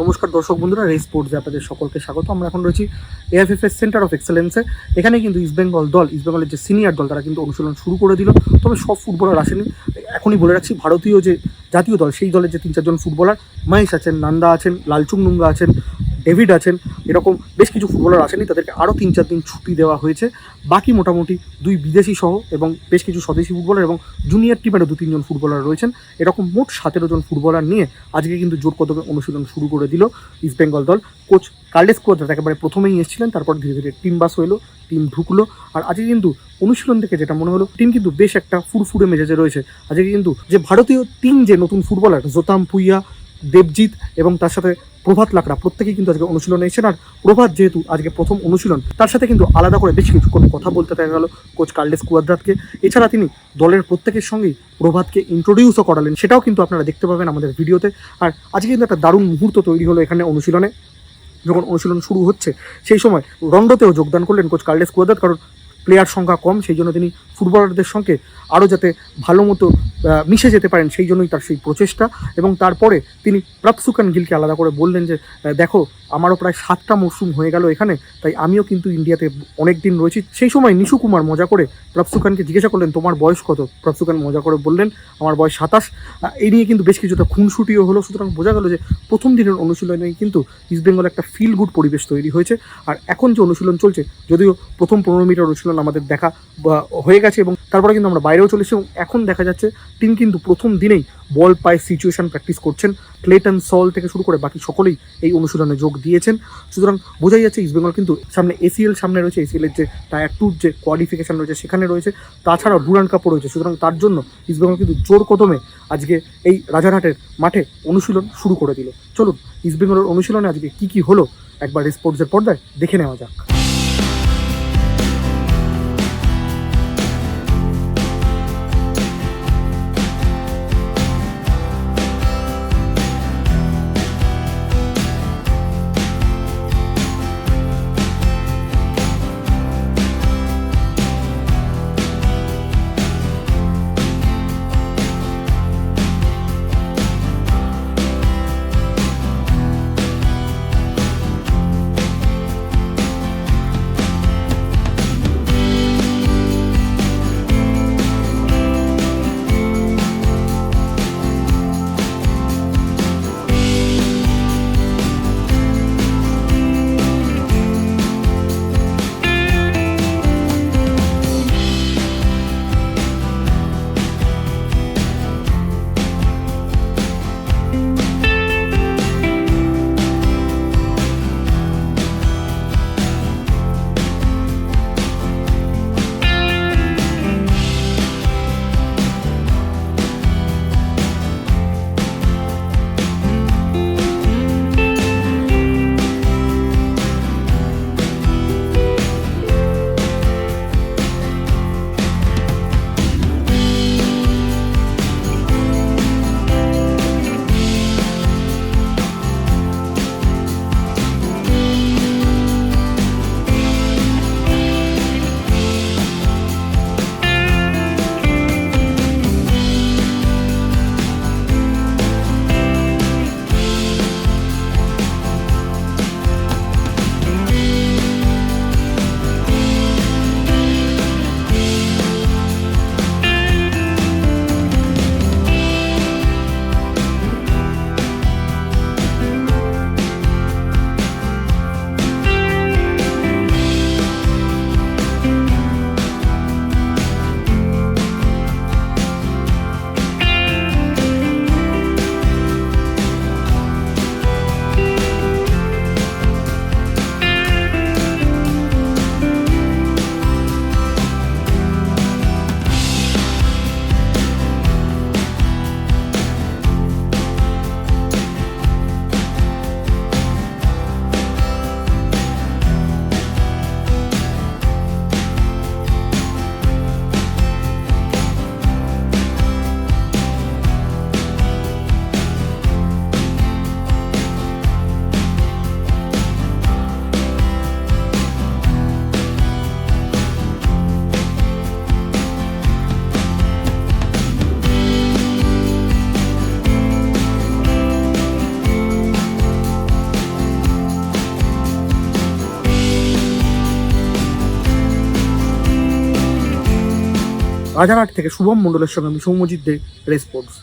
নমস্কার দর্শক বন্ধুরা, রেস স্পোর্টসে আপনাদের সকলকে স্বাগত। আমরা এখন রয়েছি এএফএফএস সেন্টার অফ এক্সেলেন্সে এখানে কিন্তু ইস্টবেঙ্গল দল ইস্টবেঙ্গলের যে সিনিয়র দল, তারা কিন্তু অনুশীলন শুরু করে দিল। তবে সব ফুটবলার আসেনি। এখনই বলে রাখছি, ভারতীয় যে জাতীয় দল, সেই দলের যে তিন চারজন ফুটবলার মহেশ আছেন, নান্দা আছেন, লালচুং নুঙ্গা আছেন ডেভিড আছেন, এরকম বেশ কিছু ফুটবলার আসেনি, তাদেরকে আরও তিন চার দিন ছুটি দেওয়া হয়েছে। বাকি মোটামুটি দুই বিদেশি সহ এবং বেশ কিছু স্বদেশি ফুটবলার এবং জুনিয়র টিমেরও দু তিনজন ফুটবলার রয়েছেন। এরকম মোট সতেরো জন ফুটবলার নিয়ে আজকে কিন্তু জোর কদমে অনুশীলন শুরু করে দিল ইস্টবেঙ্গল দল। কোচ কার্লেস কোয়াদ্রাত একেবারে প্রথমেই এসেছিলেন, তারপর ধীরে ধীরে টিম বাস হইল টিম ঢুকলো। আর আজকে কিন্তু অনুশীলন থেকে যেটা মনে হলো টিম কিন্তু বেশ একটা ফুরফুরে মেজাজে রয়েছে। আজকে কিন্তু যে ভারতীয় তিন যে নতুন ফুটবলার জোতাম পুইয়া দেবজিৎ এবং তার সাথে প্রভাত লাকড়া। প্রত্যেকেই কিন্তু আজকে অনুশীলনে এসেছেন। আর প্রভাত যেহেতু আজকে প্রথম অনুশীলন, তার সাথে কিন্তু আলাদা করে বেশ কিছুক্ষণ কথা বলতে দেখা গেল কোচ কার্লেস কুয়াদ্রাতকে। এছাড়া তিনি দলের প্রত্যেকের সঙ্গেই প্রভাতকে ইন্ট্রোডিউসও করালেন। সেটাও কিন্তু আপনারা দেখতে পাবেন আমাদের ভিডিওতে। আর আজকে কিন্তু একটা দারুণ মুহূর্ত তৈরি হলো এখানে অনুশীলনে। যখন অনুশীলন শুরু হচ্ছে, সেই সময় রন্ডতেও যোগদান করলেন কোচ কার্লেস কুয়াদাত কারণ প্লেয়ার সংখ্যা কম, সেই জন্য তিনি ফুটবলারদের সঙ্গে আরও যাতে ভালো মতো মিশে যেতে পারেন, সেই জন্যই তার সেই প্রচেষ্টা। এবং তারপরে তিনি প্রাপসুকান গিলকে আলাদা করে বললেন যে দেখো, আমারও প্রায় সাতটা মরশুম হয়ে গেল এখানে, তাই আমিও কিন্তু ইন্ডিয়াতে অনেক দিন রয়েছি। সেই সময় নিশু কুমার মজা করে প্রাপসুকানকে জিজ্ঞাসা করলেন, তোমার বয়স কত? প্রাপসুকান মজা করে বললেন, আমার বয়স সাতাশ। এই নিয়ে কিন্তু বেশ কিছুটা খুনসুটিও হলো। সুতরাং বোঝা গেল যে, প্রথম দিনের অনুশীলনে কিন্তু ইস্টবেঙ্গল একটা ফিল গুড পরিবেশ তৈরি হয়েছে। আর এখন যে অনুশীলন চলছে, যদিও প্রথম পনেরো মিটার অনুশীলন আমাদের দেখা হয়ে গেছে এবং তারপরে কিন্তু আমরা বাইরেও চলেছি এবং এখন দেখা যাচ্ছে টিম কিন্তু প্রথম দিনেই বল পায় সিচুয়েশন প্র্যাকটিস করছেন। ক্লেটন সল থেকে শুরু করে বাকি সকলেই এই অনুশীলনে যোগ দিয়েছেন। সুতরাং বোঝাই যাচ্ছে ইস্টবেঙ্গল কিন্তু সামনে এসিএল সামনে রয়েছে। এসিএলের যে টায়ার টুর যে কোয়ালিফিকেশন রয়েছে সেখানে রয়েছে। তাছাড়াও ডুরান্ড কাপও রয়েছে। সুতরাং তার জন্য ইস্টবেঙ্গল কিন্তু জোর কদমে আজকে এই রাজারহাটের মাঠে অনুশীলন শুরু করে দিল। চলুন ইস্টবেঙ্গলের অনুশীলনে আজকে কি কি হলো একবার স্পোর্টসের পর্দায় দেখে নেওয়া যাক। রাজারহাট থেকে শুভম মণ্ডলের সঙ্গে আমি সৌম্যজিৎ দে রেসপোর্টস